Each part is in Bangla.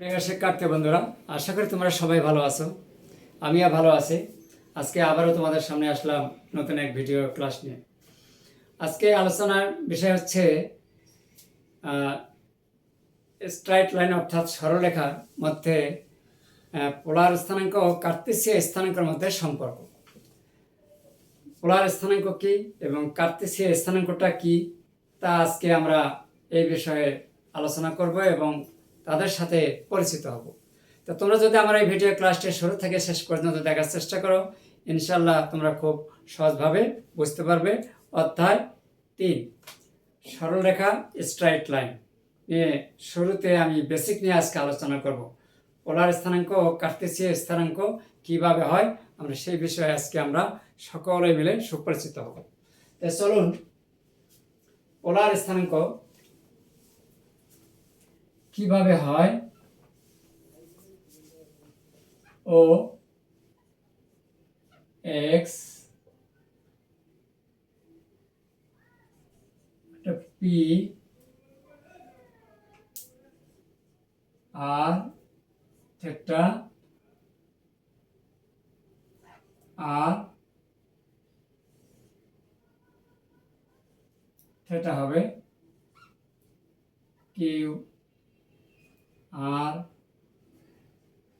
প্রিয় শিক্ষার্থী বন্ধুরা, আশা করি তোমরা সবাই ভালো আছো। আমিও ভালো আছি। আজকে আবারও তোমাদের সামনে আসলাম নতুন এক ভিডিও ক্লাস নিয়ে। আজকে আলোচনার বিষয় হচ্ছে স্ট্রাইট লাইন অর্থাৎ সরলরেখার মধ্যে পোলার স্থানাঙ্ক ও কার্তেশীয় স্থানাঙ্কের মধ্যে সম্পর্ক। পোলার স্থানাঙ্ক কি এবং কার্তেশীয় স্থানাঙ্কটা কি তা আজকে আমরা এই বিষয়ে আলোচনা করব এবং তাদের সাথে পরিচিত হব। তো তোমরা যদি আমার এই ভিডিও ক্লাসটি শুরু থেকে শেষ পর্যন্ত দেখার চেষ্টা করো ইনশাল্লাহ তোমরা খুব সহজভাবে বুঝতে পারবে। অধ্যায় তিন, সরলরেখা স্ট্রাইট লাইন নিয়ে শুরুতে আমি বেসিক নিয়ে আজকে আলোচনা করব। পোলার স্থানাঙ্ক ও কার্তেশীয় স্থানাঙ্ক কীভাবে হয়, আমরা সেই বিষয়ে আজকে আমরা সকলে মিলে সুপরিচিত হব। তো চলুন, পোলার স্থানাঙ্ক কীভাবে হয়? O X P r theta r theta হবে Q r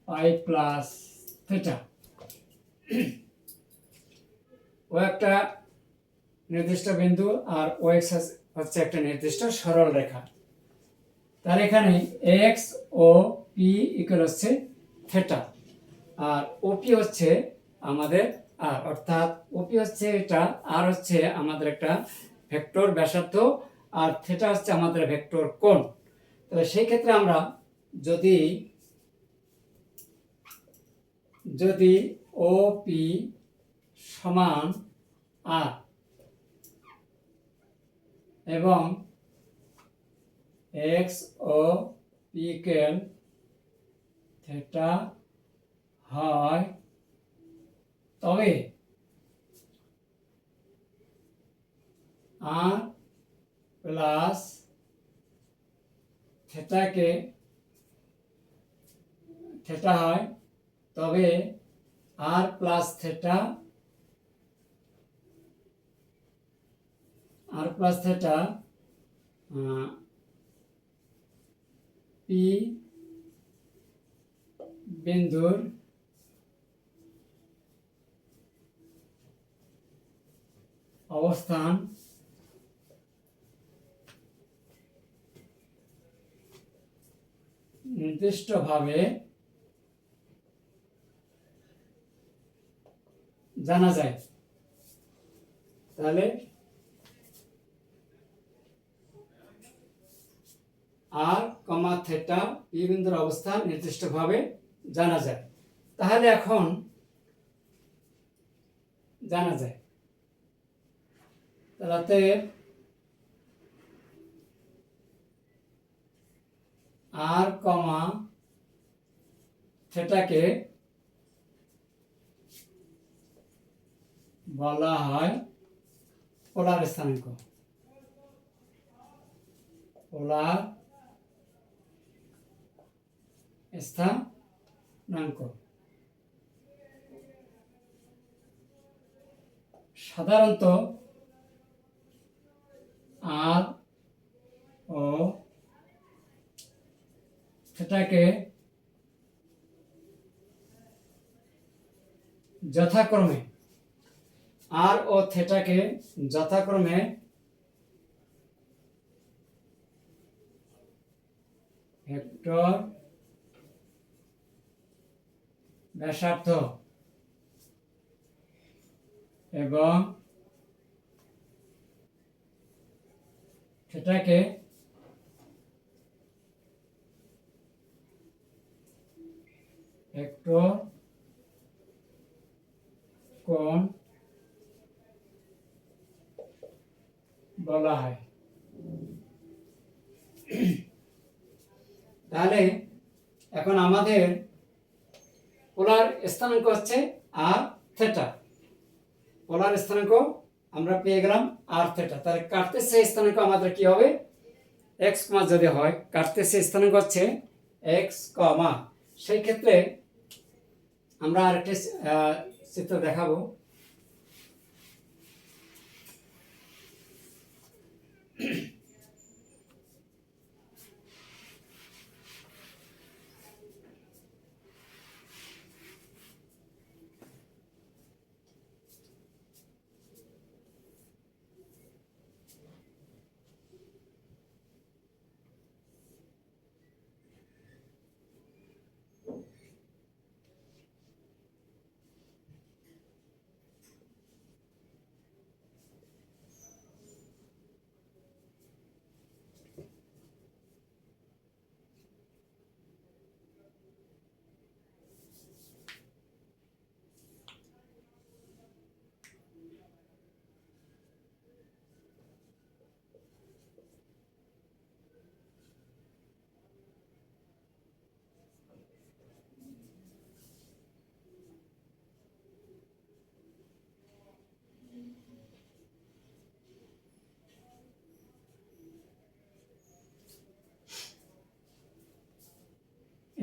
pi plus theta. O একটা নির্দিষ্ট বিন্দু আর ও এক্স হচ্ছে একটা নির্দিষ্ট সরল রেখা। তার এখানে এক্স ও পি ইকুয়াল হচ্ছে থেটা আর ওপি হচ্ছে আমাদের আর। অর্থাৎ ওপি হচ্ছে এটা, আর হচ্ছে আমাদের একটা ভেক্টর ব্যাসার্ধ, আর থেটা হচ্ছে আমাদের ভেক্টর কোণ। তাহলে সেই ক্ষেত্রে আমরা যদি যদি ও পি সমান আর এবং এক্স ও পিকেল থেটা হয়, তবে আর প্লাস থেটাকে থেটা হয় তবে r plus theta r plus theta P বিন্দুর অবস্থান নির্দিষ্টভাবে জানা যায়। তাহলে আর, কমা, থেটা, পি বিন্দুর অবস্থান নির্দিষ্টভাবে জানা যায়। তাহলে এখন জানা যায়। তাহলে আর, কমা, থেটাকে বলা হয় পোলার স্থানাঙ্ক। পোলার স্থানাঙ্ক। সাধারণত আর ও সেটাকে যথাক্রমে আর ও থেটাকে যথাক্রমে ভেক্টর ব্যাসার্ধ এবং সেটাকে ভেক্টর কোণ বলা হয়। তাহলে এখন আমাদের পোলার স্থানাঙ্ক হচ্ছে আর থেটা পোলার স্থানাঙ্ক আমরা পেয়ে গেলাম আর থেটা তাহলে কাটতে সেই স্থানাঙ্ক আমাদের কি হবে? এক্স মাস যদি হয় কাটতে সেই স্থানাঙ্ক হচ্ছে এক্স কমা সেই ক্ষেত্রে আমরা আরেকটি চিত্র দেখাবো।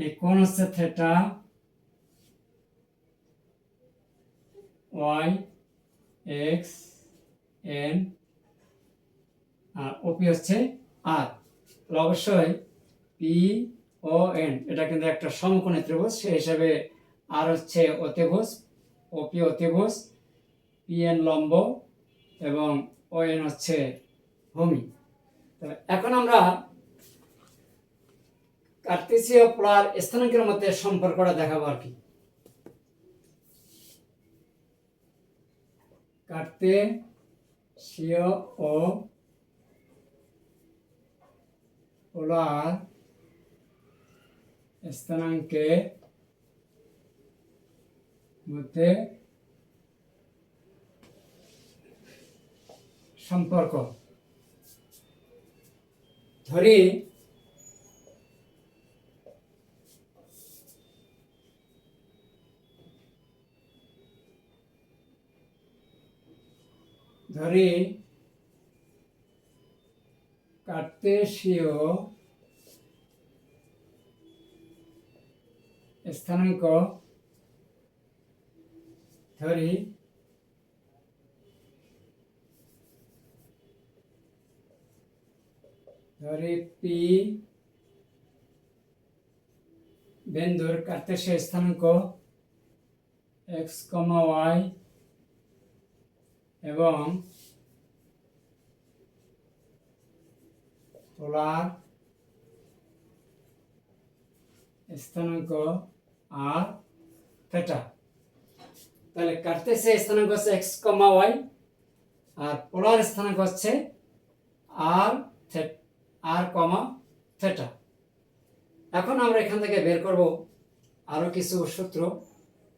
এই কোণ হচ্ছে থেটা? ওয়াই, এক্স, এন, আর ওপি হচ্ছে আর। অবশ্যই পি, ও, এন, এটা কিন্তু একটা সমকোণী ত্রিভুজ, সেই হিসাবে আর হচ্ছে অতিভুজ ওপি অতিভুজ পি এন লম্ব এবং ও, এন হচ্ছে ভূমি। তবে এখন আমরা কার্তেসীয় পোলার স্থানাঙ্কের মধ্যে সম্পর্কটা দেখাবো আর কি। ও পোলার স্থানাঙ্কের মধ্যে সম্পর্ক। ধরি ধরি কার্তেশীয় স্থানাঙ্ক ধরি ধরি পি বিন্দুর কার্তেশীয় স্থানাঙ্ক এক্স কমা ওয়াই এবং পোলার স্থানাঙ্ক আর থেটা। তাহলে কাটতেছে স্থানাঙ্ক হচ্ছে এক্স কমা ওয়াই আর পোলার স্থানাঙ্ক হচ্ছে আর আর কমা থেটা। এখন আমরা এখান থেকে বের করব আরও কিছু সূত্র।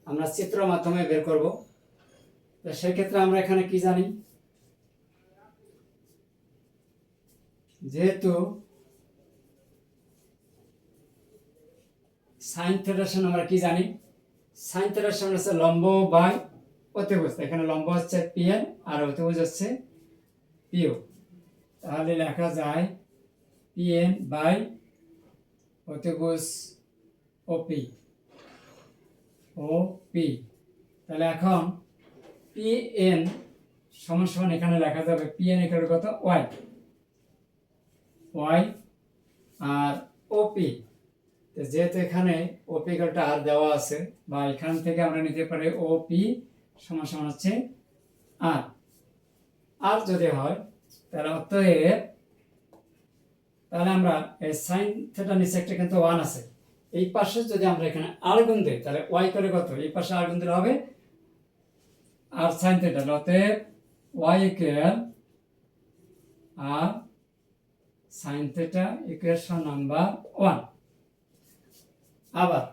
আমরা চিত্র মাধ্যমে বের করব। সেক্ষেত্রে আমরা এখানে কি জানি? যেহেতু সাইন আমরা কি জানি? সাইন থেটার হচ্ছে লম্ব বাই অতিভুজ। এখানে লম্ব হচ্ছে পিএন আর অতিভুজ হচ্ছে পিও তাহলে লেখা যায় পিএন বাই অতিভুজ ওপি ও পি তাহলে এখন পি এন সমান এখানে লেখা যাবে পি এন এখানে কত? ওয়াই ওয়াই আর ওপি যেহেতু এখানে ওপি কলটা আর দেওয়া আছে, বা এখান থেকে আমরা নিতে পারি ওপি সমান সমান হচ্ছে আর আর যদি হয়, তাহলে অতএব তাহলে আমরা এই সাইন থেটা নিচে একটা কিন্তু ওয়ান আছে। এই পাশে যদি আমরা এখানে আর গুণ দিই, তাহলে ওয়াই করে কত? এই পাশে আর গুণ দিলে হবে r sine theta Y equal r sine theta equation number one. আবার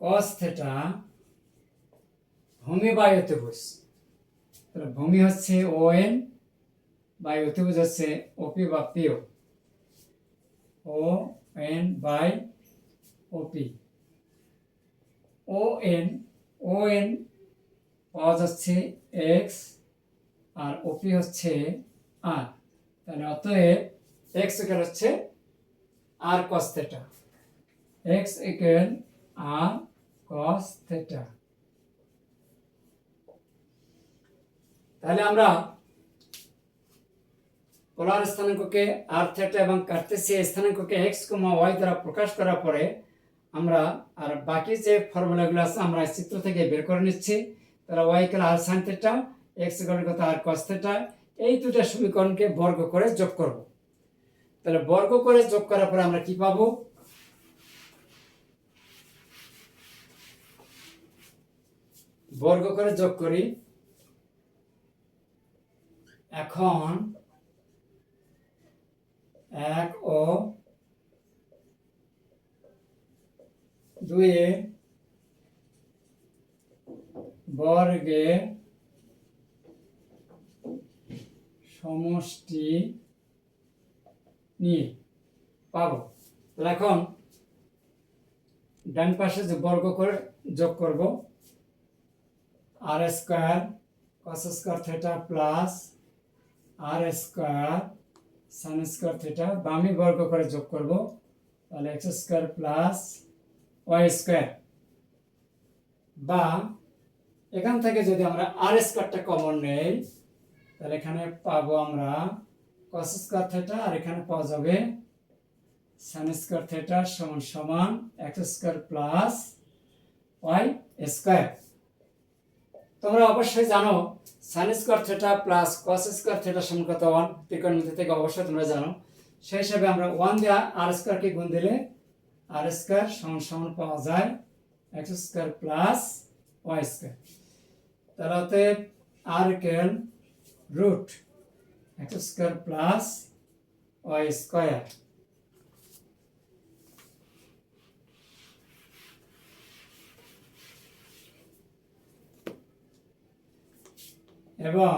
কস থেটা ভূমি বাই অতিভুজ। ভূমি হচ্ছে ও এন বাই অতিভুজ হচ্ছে ওপি বা PO O N by OP O N O N পাওয়া যাচ্ছে এক্স আর ওপি হচ্ছে আর তাহলে অতএব এক্স ইকুয়াল হচ্ছে r cos theta X equal r cos theta তাহলে আমরা পোলার স্থানাঙ্ককে আর থেটা এবং কার্তেসীয় স্থানাঙ্ককে এক্স কমা ওয়াই দ্বারা প্রকাশ করার পরে আমরা আর বাকি যে ফর্মুলাগুলো আছে, আমরা চিত্র থেকে বের করে নিচ্ছি। তাহলে Y equal r sine theta X r cos এই দুটা সমীকরণকে বর্গ করে যোগ করব। তাহলে বর্গ করে যোগ করার পরে আমরা কি পাবো? বর্গ করে যোগ করি। এখন এক ও দুয়ে বর্গে সমষ্টি নিয়ে পাবো। তাহলে এখন ডান পাশে যে বর্গ করে যোগ করব, r square cos square theta plus r square sine square theta বামে বর্গ করে যোগ করব, তাহলে X square plus Y square বা এখান থেকে যদি আমরা আর স্কোয়ারটা কমন নেই, তাহলে এখানে পাবো আমরা কস স্কোয়ার থেটা আর এখানে পাওয়া যাবে সান স্কোয়ার থেটা সমান সমান X square plus Y square তোমরা অবশ্যই জানো sine square theta plus cos square theta সমান কত? ওয়ান ত্রিকোণমিতি থেকে অবশ্যই তোমরা জানো। সেই হিসাবে আমরা ওয়ান দেওয়া আর স্কোয়ারকে গুণ দিলে আর স্কোয়ার সমান সমান পাওয়া যায় X square plus Y square তাহলে অতএব আর কেন root X square plus Y square এবং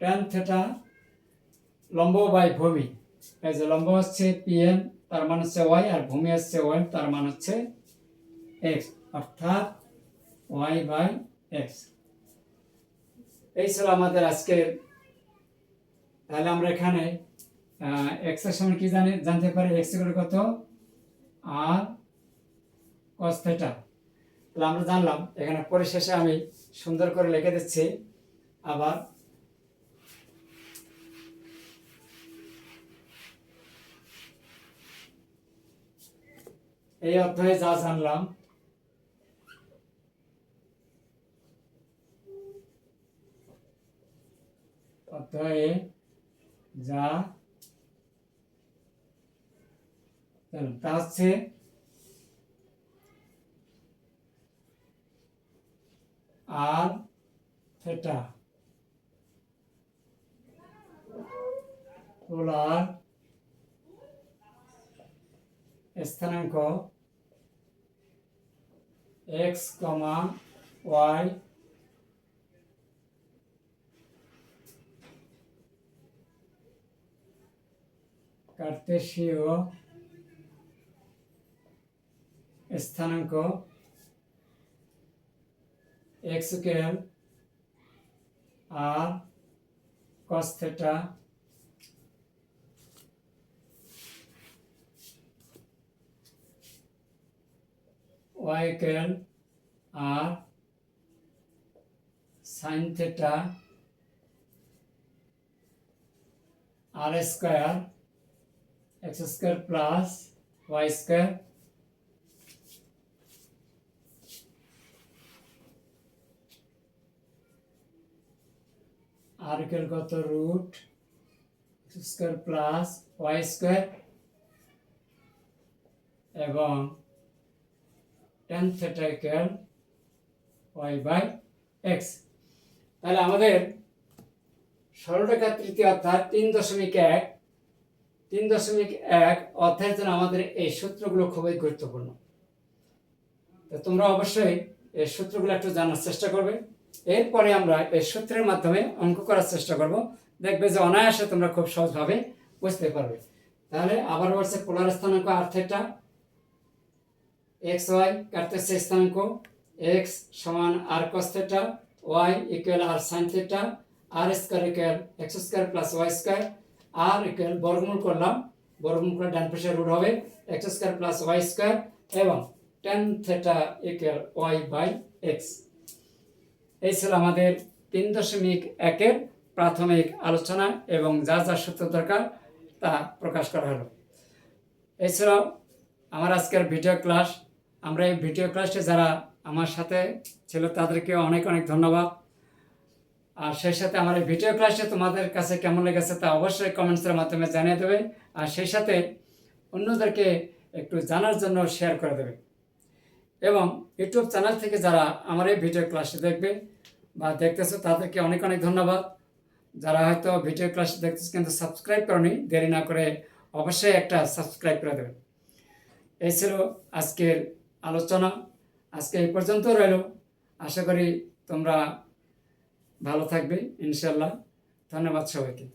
ট্যান থেটা লম্ব বাই ভূমি। এই যে লম্ব হচ্ছে পিএম তার মান হচ্ছে ওয়াই আর ভূমি হচ্ছে ওয়াই তার মান হচ্ছে এক্স অর্থাৎ ওয়াই বাই এক্স এই ছিল আমাদের আজকের। তাহলে আমরা এখানে এক্সের সমান কি জানি জানতে পারি? এক্সের কত? আর কস থেটা তাহলে আমরা জানলাম, এখানে পরিশেষে আমি সুন্দর করে লিখে দিচ্ছি। আবার এই অধ্যায়ে যা জানলাম অধ্যায়ে যা তা হচ্ছে আর থেটা পোলার স্থানাঙ্ক এক্স কমা ওয়াই কার্তেশীয় স্থানাঙ্ক x square r theta y square r sin theta r square x square plus y square r equal কত root square plus Y square এবং tan theta equal Y by X তাহলে আমাদের সরলরেখা তৃতীয় অধ্যায় তিন দশমিক এক, তিন দশমিক এক অধ্যায়ের জন্য আমাদের এই সূত্রগুলো খুবই গুরুত্বপূর্ণ। তো তোমরা অবশ্যই এই সূত্রগুলো একটু জানার চেষ্টা করবে। এরপরে আমরা এই সূত্রের মাধ্যমে অঙ্ক করার চেষ্টা করব। দেখবে যে অনায়াসে তোমরা খুব সহজভাবে বুঝতে পারবে। তাহলে আবার বলছে পোলার স্থানাঙ্ক আর থেটা এক্স ওয়াই কাটতেছে স্থানাঙ্ক এক্স সমান r cos theta Y equal r sine theta r square equal X square plus Y square r equal বর্গমূল করলাম। বর্গমূল করে ডান পাশে রুট হবে X square plus Y square এবং tan theta equal Y by X এই ছিল আমাদের তিন দশমিক একের প্রাথমিক আলোচনা এবং যা যা সূত্র দরকার তা প্রকাশ করা হলো। এছাড়াও আমার আজকের ভিডিও ক্লাস আমরা এই ভিডিও ক্লাসে যারা আমার সাথে ছিল, তাদেরকে অনেক অনেক ধন্যবাদ। আর সেই সাথে আমার এই ভিডিও ক্লাসে তোমাদের কাছে কেমন লেগেছে তা অবশ্যই কমেন্টসের মাধ্যমে জানিয়ে দেবে। আর সেই সাথে অন্যদেরকে একটু জানার জন্য শেয়ার করে দেবে। এবং ইউটিউব চ্যানেল থেকে যারা আমার এই ভিডিও ক্লাসটি দেখবে বা দেখতেছো, তাদেরকে অনেক অনেক ধন্যবাদ। যারা হয়তো ভিডিও ক্লাস দেখতেছে কিন্তু সাবস্ক্রাইব করনি, দেরি না করে অবশ্যই একটা সাবস্ক্রাইব করে দেবেন এই ছিল আজকের আলোচনা আজকে এই পর্যন্ত রইল। আশা করি তোমরা ভালো থাকবে ইনশাল্লাহ ধন্যবাদ সবাইকে।